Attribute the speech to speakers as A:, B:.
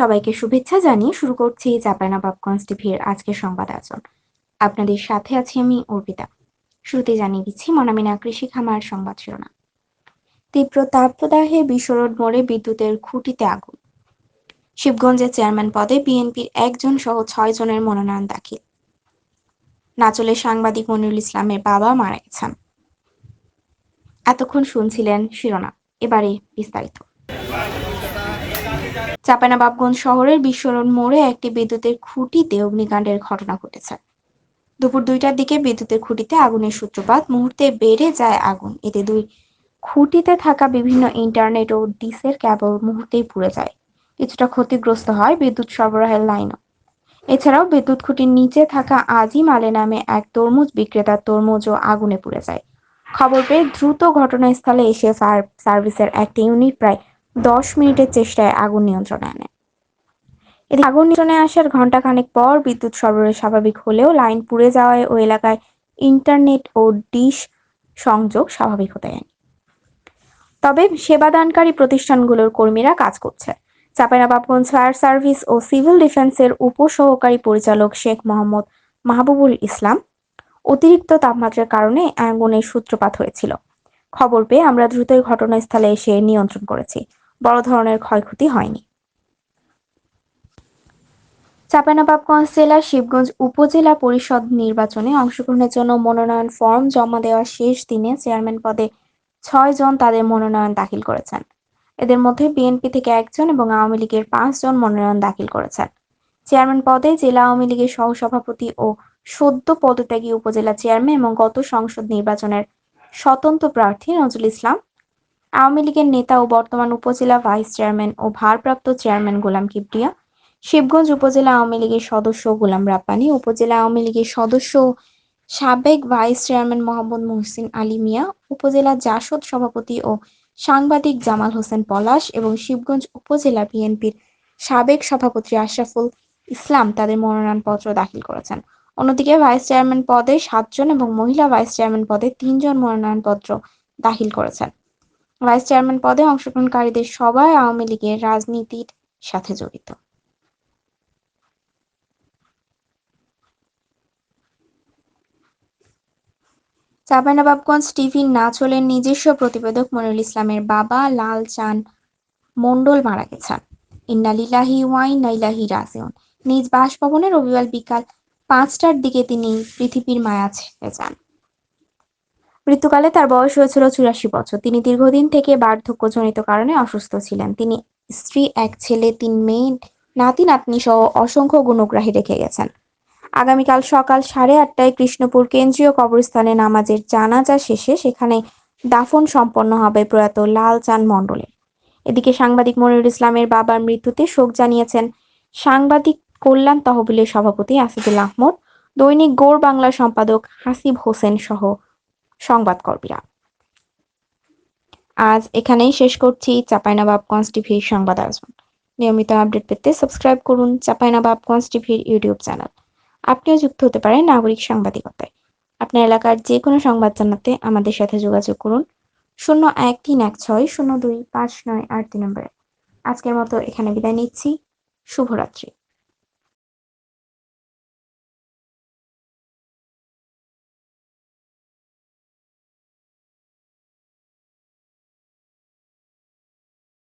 A: সবাইকে শুভেচ্ছা জানিয়ে শুরু করছি চাঁপাইনবাবগঞ্জ টিভির আজকের সংবাদ আয়োজন। আপনাদের সাথে আছি আমি অর্পিতা। শুরুতে জানিয়ে দিচ্ছি, মনামিনা কৃষি খামার সংবাদ শিরোনাম। তীব্র তাপদাহে বিশ্বরোড মোড়ে বিদ্যুতের খুঁটিতে আগুন। শিবগঞ্জের চেয়ারম্যান পদে বিএনপির একজন সহ ছয় জনের মনোনয়ন দাখিল। নাচলের সাংবাদিক মনিরুল ইসলামের বাবা মারা গেছেন। এতক্ষণ শুনছিলেন শিরোনাম। এবারে বিস্তারিত। চাঁপাইনবাবগঞ্জ শহরের বিশ্বরণ মোড়ে একটি বিদ্যুতের খুঁটিতে অগ্নিকাণ্ডের ঘটনা ঘটেছে। দুপুর দুইটার দিকে বিদ্যুতের খুঁটিতে আগুনের সূত্রপাত। মুহূর্তে বেড়ে যায় আগুন। এতে দুই খুঁটিতে থাকা বিভিন্ন ইন্টারনেট ও ডিসের কেবল মুহূর্তেই পুড়ে যায়। কিছুটা ক্ষতিগ্রস্ত হয় বিদ্যুৎ সরবরাহের লাইনও। এছাড়াও বিদ্যুৎ খুঁটির নিচে থাকা আজিম আলে নামে এক তরমুজ বিক্রেতার তরমুজও আগুনে পুড়ে যায়। খবর পেয়ে দ্রুত ঘটনাস্থলে এসে ফায়ার সার্ভিসের একটি ইউনিট প্রায় দশ মিনিটের চেষ্টায় আগুন নিয়ন্ত্রণে আনে। এদিকে আগুন নিয়ন্ত্রণে আসার ঘণ্টা খানেক পর বিদ্যুৎ সরবরাহ স্বাভাবিক হলেও লাইন পুড়ে যাওয়ায় ওই এলাকায় ইন্টারনেট ও ডিশ সংযোগ স্বাভাবিক হতে হয়নি তবে সেবাদানকারী প্রতিষ্ঠানগুলোর কর্মীরা কাজ করছে। চাঁপাইনবাবগঞ্জ ফায়ার সার্ভিস ও সিভিল ডিফেন্সের উপসহকারী পরিচালক শেখ মোহাম্মদ মাহবুবুল ইসলাম অতিরিক্ত তাপমাত্রার কারণে আগুনের সূত্রপাত হয়েছিল। খবর পেয়ে আমরা দ্রুতই ঘটনাস্থলে এসে নিয়ন্ত্রণ করেছি। বড় ধরনের ক্ষয়ক্ষতি হয়নি। চাঁপাইনবাবগঞ্জ জেলার শিবগঞ্জ উপজেলা পরিষদ নির্বাচনে অংশগ্রহণের জন্য মনোনয়ন ফর্ম জমা দেওয়ার শেষ দিনে চেয়ারম্যান পদে ছয় জন তাদের মনোনয়ন দাখিল করেছেন। এদের মধ্যে বিএনপি থেকে একজন এবং আওয়ামী লীগের পাঁচজন মনোনয়ন দাখিল করেছেন। চেয়ারম্যান পদে জেলা আওয়ামী লীগের সহসভাপতি ও সদ্য পদত্যাগী উপজেলা চেয়ারম্যান এবং গত সংসদ নির্বাচনের স্বতন্ত্র প্রার্থী নজরুল ইসলাম আওয়ামী লীগের নেতা ও বর্তমান উপজেলা ভাইস চেয়ারম্যান ও ভারপ্রাপ্ত চেয়ারম্যান গোলাম কিবরিয়া শিবগঞ্জ উপজেলা আওয়ামী লীগের সদস্য গোলাম রাব্বানি, উপজেলা আওয়ামী লীগের সদস্য সাবেক ভাইস চেয়ারম্যান মোহাম্মদ মুহসিন আলী মিয়া, উপজেলা জাসদ সভাপতি ও সাংবাদিক জামাল হোসেন পলাশ এবং শিবগঞ্জ উপজেলা বিএনপির সাবেক সভাপতি আশরাফুল ইসলাম তাদের মনোনয়নপত্র দাখিল করেছেন। অন্যদিকে ভাইস চেয়ারম্যান পদে সাতজন এবং মহিলা ভাইস চেয়ারম্যান পদে তিনজন মনোনয়নপত্র দাখিল করেছেন। ভাইস চেয়ারম্যান পদে অংশগ্রহণকারীদের সবাই আওয়ামী লীগের রাজনীতির সাথে জড়িত। চাঁপাইনবাবগঞ্জ টিভির নাচলের নিজস্ব প্রতিবেদক মনিরুল ইসলামের বাবা লাল চান মণ্ডল মারা গেছেন। ইন্না লিলাহি ওয়াইন নাইলাহি রাজিউন। নিজ বাসভবনে রবিবার বিকাল পাঁচটার দিকে তিনি পৃথিবীর মায়া ছেড়ে যান। মৃত্যুকালে তার বয়স হয়েছিল চুরাশি বছর। তিনি দীর্ঘদিন থেকে বার্ধক্যজনিত কারণে অসুস্থ ছিলেন। তিনি স্ত্রী, এক ছেলে, তিন মেয়ে, নাতি, নাতনি সহ অসংখ্য গুণগ্রাহী রেখে গেছেন। আগামীকাল সকাল সাড়ে আটটায় কৃষ্ণপুর কেন্দ্রীয় কবরস্থানে নামাজের জানাজা শেষে সেখানে দাফন সম্পন্ন হবে প্রয়াত লাল চান মণ্ডলের এদিকে সাংবাদিক মনিরুল ইসলামের বাবার মৃত্যুতে শোক জানিয়েছেন সাংবাদিক কল্যাণ তহবিলের সভাপতি আসিদুল আহমদ, দৈনিক গৌর বাংলা সম্পাদক হাসিব হোসেন সহ সংবাদকর্মীরা। আজ এখানেই শেষ করছি চাঁপাইনবাবগঞ্জ টিভির সংবাদ আয়োজন। নিয়মিত আপডেট পেতে সাবস্ক্রাইব করুন চাঁপাইনবাবগঞ্জ টিভির ইউটিউব চ্যানেল। আপনিও যুক্ত হতে পারেন নাগরিক সাংবাদিকতায়। আপনার এলাকার যে কোনো সংবাদ জানাতে আমাদের সাথে যোগাযোগ করুন শূন্য এক তিন এক ছয় শূন্য দুই পাঁচ নয় আট তিন নম্বরে। আজকের মতো এখানে বিদায় নিচ্ছি। শুভরাত্রি।